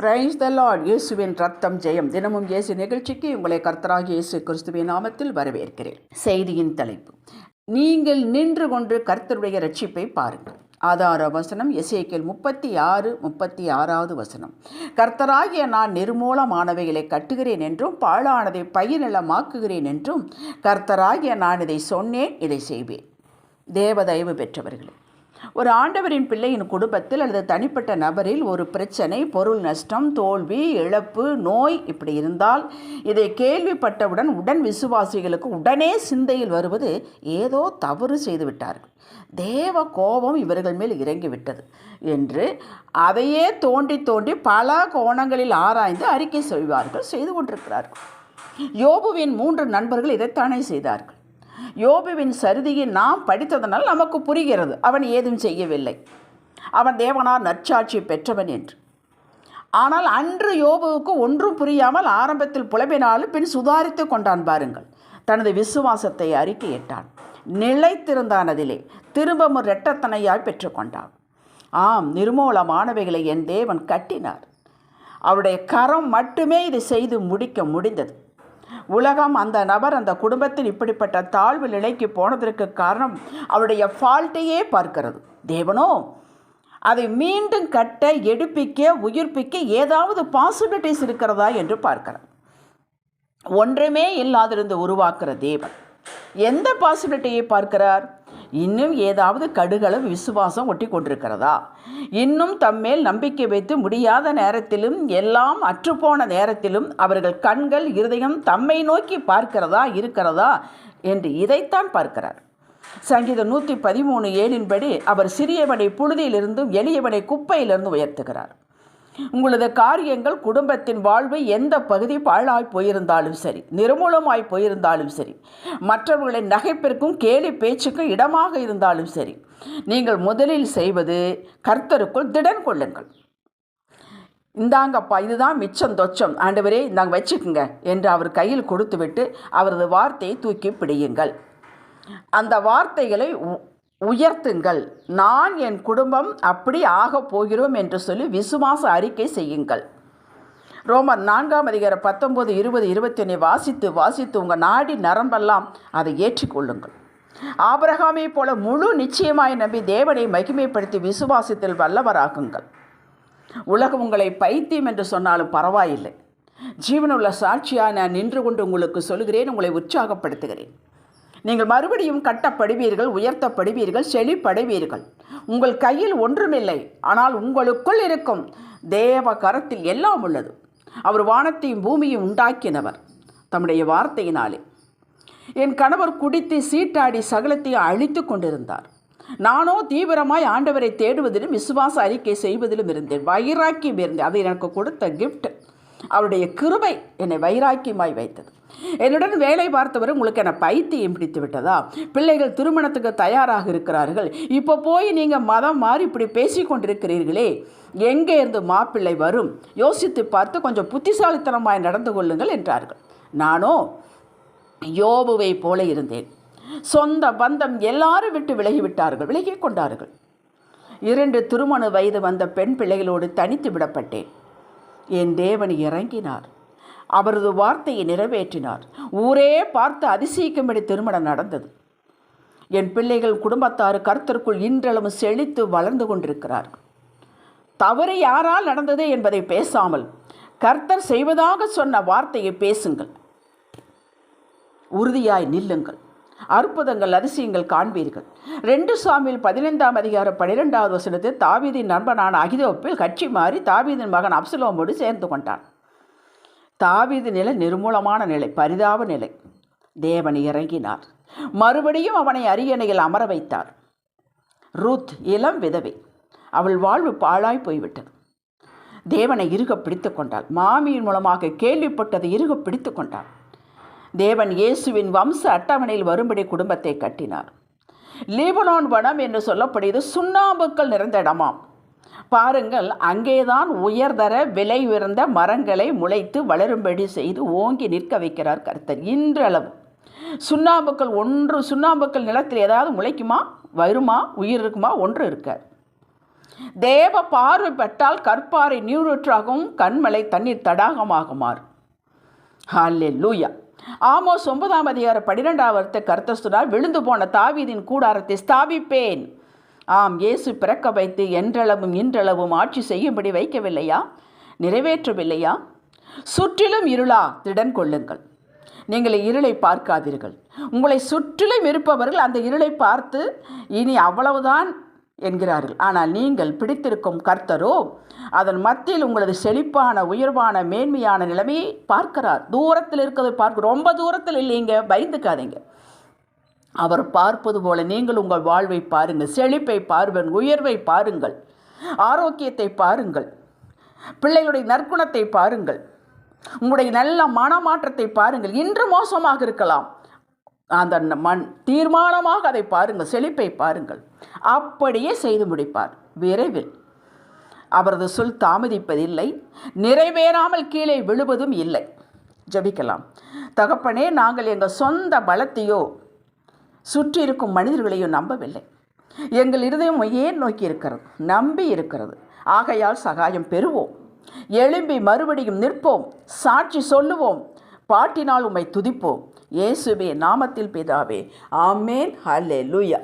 Praise the Lord இயேசுவின் ரத்தம் ஜெயம். தினமும் இயேசு நிகழ்ச்சிக்கு உங்களை கர்த்தராக இயேசு கிறிஸ்துவின் நாமத்தில் வரவேற்கிறேன். செய்தியின் தலைப்பு. நீங்கள் நின்று கொண்டு கர்த்தருடைய ரட்சிப்பை பாருங்கள். ஆதார வசனம் எசேக்கியல் முப்பத்தி ஆறு முப்பத்தி ஆறாவது வசனம். கர்த்தராகிய நான் நிர்மூலமானவைகளை கட்டுகிறேன் என்றும் பாழானதை பயிரிழமாக்குகிறேன் என்றும் கர்த்தராகிய நான் இதை சொன்னேன் இதை செய்வேன். தேவதயவு பெற்றவர்களே ஒரு ஆண்டவரின் பிள்ளையின் குடும்பத்தில் அல்லது தனிப்பட்ட நபரில் ஒரு பிரச்சனை பொருள் நஷ்டம் தோல்வி இழப்பு நோய் இப்படி இருந்தால் இதை கேள்விப்பட்டவுடன் உடன் விசுவாசிகளுக்கு உடனே சிந்தையில் வருவது ஏதோ தவறு செய்து விட்டார்கள். தேவ கோபம் இவர்கள் மேல் இறங்கிவிட்டது என்று அதையே தோண்டி தோண்டி பல கோணங்களில் ஆராய்ந்து அறிக்கை செய்வார்கள் செய்து கொண்டிருக்கிறார்கள். யோபுவின் மூன்று நண்பர்கள் இதைத்தானே செய்தார்கள். யோபுவின் சருதியை நாம் படித்ததனால் நமக்கு புரிகிறது. அவன் ஏதும் செய்யவில்லை. அவன் தேவனார் நற்சாட்சி பெற்றவன் என்று. ஆனால் அன்று யோபுவுக்கு ஒன்றும் புரியாமல் ஆரம்பத்தில் புலம்பினாலும் பின் சுதாரித்து கொண்டான் பாருங்கள். தனது விசுவாசத்தை அறிக்கையிட்டான் நிலைத்திருந்தானதிலே திரும்பவும் இரட்டத்தனையாய் பெற்றுக்கொண்டான் ஆம் நிர்மூலமானவைகளை என் தேவன் கட்டினார். அவருடைய கரம் மட்டுமே இதை செய்து முடிக்க முடிந்தது. உலகம் அந்த நபர் அந்த குடும்பத்தில் இப்படிப்பட்ட தாழ்வு நிலைக்கு போனதற்கு காரணம் அவருடைய ஃபால்ட்டையே பார்க்கிறது. தேவனோ அதை மீண்டும் கட்ட எடுப்பிக்க உயிர்ப்பிக்க ஏதாவது பாசிபிலிட்டிஸ் இருக்கிறதா என்று பார்க்கிறார். ஒன்றுமே இல்லாதிருந்து உருவாக்குற தேவன். எந்த பாசிபிலிட்டியை பார்க்கிறார்? இன்னும் ஏதாவது கடுகளவு விசுவாசம் ஒட்டி கொண்டிருக்கிறதா இன்னும் தம்மேல் நம்பிக்கை வைத்து முடியாத நேரத்திலும் எல்லாம் அற்றுப்போன நேரத்திலும் அவர்கள் கண்கள் இருதயம் தம்மை நோக்கி பார்க்கிறதா இருக்கிறதா என்று இதைத்தான் பார்க்கிறார். சங்கீதம் நூற்றி பதிமூணு ஏழின்படி அவர் சிறியவனை புழுதியிலிருந்தும் எளியவனை குப்பையிலிருந்து உயர்த்துகிறார். உங்களது காரியங்கள் குடும்பத்தின் வாழ்வு எந்த பகுதி பாழாய் போயிருந்தாலும் சரி நிர்மூலமாய் போயிருந்தாலும் சரி மற்றவர்களின் நகைப்பிற்கும் கேலி பேச்சுக்கும் இடமாக இருந்தாலும் சரி நீங்கள் முதலில் செய்வது கர்த்தருக்குள் திடன் கொள்ளுங்கள். இந்தாங்கப்பா இதுதான் மிச்சம் தொச்சம். ஆண்டவரே இந்தாங்க வச்சுக்குங்க என்று அவர் கையில் கொடுத்துவிட்டு அவரது வார்த்தையை தூக்கி பிடியுங்கள். அந்த வார்த்தைகளை உயர்த்துங்கள். நான் என் குடும்பம் அப்படி ஆகப் போகிறோம் என்று சொல்லி விசுவாச அறிக்கை செய்யுங்கள். ரோமர் நான்காம் அதிகார பத்தொம்போது இருபது இருபத்தி வாசித்து வாசித்து உங்கள் நாடி நரம்பெல்லாம் அதை ஏற்றிக்கொள்ளுங்கள். ஆபரகாமை போல முழு நிச்சயமாய் நம்பி தேவனை மகிமைப்படுத்தி விசுவாசத்தில் வல்லவராகுங்கள். உலகம் உங்களை பைத்தியம் என்று சொன்னாலும் பரவாயில்லை. ஜீவனுள்ள சாட்சியாக நான் நின்று கொண்டு உங்களுக்கு சொல்கிறேன் உங்களை உற்சாகப்படுத்துகிறேன். நீங்கள் மறுபடியும் கட்டப்படுவீர்கள் உயர்த்தப்படுவீர்கள் செழிப்படைவீர்கள். உங்கள் கையில் ஒன்றுமில்லை ஆனால் உங்களுக்குள் இருக்கும் தேவ கரத்தில் எல்லாம் உள்ளது. அவர் வானத்தையும் பூமியும் உண்டாக்கினவர் தம்முடைய வார்த்தையினாலே. என் கணவர் குடித்து சீட்டாடி சகலத்தையும் அழித்து கொண்டிருந்தார். நானோ தீவிரமாய் ஆண்டவரை தேடுவதிலும் விசுவாச அறிக்கை செய்வதிலும் இருந்தேன். வைராக்கியம் இருந்தேன் அது எனக்கு கொடுத்த கிஃப்ட் அவருடைய கிருபை என்னை வைராக்கியமாய் வைத்தது. என்னுடன் வேலை பார்த்தவர் உங்களுக்கு என்ன பைத்தியம் பிடித்து விட்டதா? பிள்ளைகள் திருமணத்துக்கு தயாராக இருக்கிறார்கள். இப்போ போய் நீங்கள் மதம் மாறி இப்படி பேசி கொண்டிருக்கிறீர்களே. எங்கே இருந்து மாப்பிள்ளை வரும்? யோசித்து பார்த்து கொஞ்சம் புத்திசாலித்தனமாய் நடந்து கொள்ளுங்கள் என்றார்கள். நானோ? யோபுவை போல இருந்தேன். சொந்த பந்தம் எல்லாரும் விட்டு விலகிவிட்டார்கள். விலகி கொண்டார்கள். இரண்டு திருமண வயது வந்த பெண் பிள்ளைகளோடு தனித்து விடப்பட்டேன். என் தேவன் இறங்கினார். அவரது வார்த்தையை நிறைவேற்றினார். ஊரே பார்த்து அதிசயிக்கும்படி திருமணம் நடந்தது. என் பிள்ளைகள் குடும்பத்தார் கருத்திற்குள் இன்றளவும் செழித்து வளர்ந்து கொண்டிருக்கிறார்கள் தவறு யாரால் நடந்தது என்பதை பேசாமல் கர்த்தர் செய்வதாக சொன்ன வார்த்தையை பேசுங்கள். உறுதியாய் நில்லுங்கள். அற்புதங்கள் அதிசயங்கள் காண்பீர்கள். ரெண்டு சாமியில் பதினைந்தாம் அதிகாரம் பனிரெண்டாவது வசனத்தில் தாவீதின் நண்பனான அகிதோப்பில் கட்சி மாறி தாவீதின் மகன் அப்சலோமோடு சேர்ந்து கொண்டான். தாவீது நிலை நிர்மூலமான நிலை பரிதாப நிலை. தேவன் இறங்கினார். மறுபடியும் அவனை அரியணையில் அமர வைத்தார். ரூத் இளம் விதவை. அவள் வாழ்வு பாழாய் போய்விட்டது. தேவனை இருக பிடித்து கொண்டாள். மாமியின் மூலமாக கேள்விப்பட்டதை இருக பிடித்து கொண்டாள். தேவன் இயேசுவின் வம்ச அட்டவணையில் வரும்படி குடும்பத்தை கட்டினார். லீபனான் வனம் என்று சொல்லப்படுவது சுண்ணாம்புக்கள் நிறைந்த இடமாம். பாருங்கள் அங்கேதான் உயர்தர விலை உயர்ந்த மரங்களை முளைத்து வளரும்படி செய்து ஓங்கி நிற்க வைக்கிறார் கர்த்தர் இன்றளவு. சுண்ணாம்புக்கள் ஒன்று சுண்ணாம்புக்கள் நிலத்தில் ஏதாவது முளைக்குமா? வருமா? உயிர் இருக்குமா? ஒன்று இருக்காது தேவ பார்வை பெற்றால் கற்பாறை நியூரூற்றாகவும் கண்மலை தண்ணீர் தடாகமாக மாறும் ஹாலே லூயா ஆமோஸ் ஒன்பதாம் அதிகார பன்னிரெண்டாம் வருத்த கர்த்தர் விழுந்து போன தாவீதின் கூடாரத்தை ஸ்தாபிப்பேன். ஆம் இயேசு பிறக்க வைத்து என்றளவும் இன்றளவும் ஆட்சி செய்யும்படி வைக்கவில்லையா? நிறைவேற்றவில்லையா? சுற்றிலும் இருளா? திடன் கொள்ளுங்கள். நீங்கள் இருளை பார்க்காதீர்கள். உங்களை சுற்றிலும் இருப்பவர்கள் அந்த இருளை பார்த்து இனி அவ்வளவுதான் என்கிறார்கள். ஆனால் நீங்கள் பிடித்திருக்கும் கர்த்தரோ அதன் மத்தியில் உங்களது செழிப்பான உயர்வான மேன்மையான நிலைமையை பார்க்கிறார். தூரத்தில் இருக்கிறதை பார்க்க ரொம்ப தூரத்தில் இல்லைங்க பயந்துக்காதீங்க. அவர் பார்ப்பது போல நீங்கள் உங்கள் வாழ்வை பாருங்கள் செழிப்பை பாருங்கள் உயர்வை பாருங்கள் ஆரோக்கியத்தை பாருங்கள் பிள்ளைகளுடைய நற்குணத்தை பாருங்கள் உங்களுடைய நல்ல மனமாற்றத்தை பாருங்கள். இன்று மோசமாக இருக்கலாம். அந்த மண் தீர்மானமாக அதை பாருங்கள் செழிப்பை பாருங்கள். அப்படியே செய்து முடிப்பார். விரைவில். அவரது சொல் தாமதிப்பதில்லை. நிறைவேறாமல் கீழே விழுவதும் இல்லை. ஜபிக்கலாம். தகப்பனே நாங்கள் எங்கள் சொந்த பலத்தையோ சுற்றி இருக்கும் மனிதர்களையும் நம்பவில்லை. எங்கள் இருதயம் ஏன் நோக்கி இருக்கிறது? நம்பி இருக்கிறது. ஆகையால் சகாயம் பெறுவோம். எழும்பி மறுபடியும் நிற்போம். சாட்சி சொல்லுவோம். பாட்டினால் உம்மை துதிப்போம். இயேசுவே நாமத்தில் பிதாவே. ஆமேன். ஹலே லூயா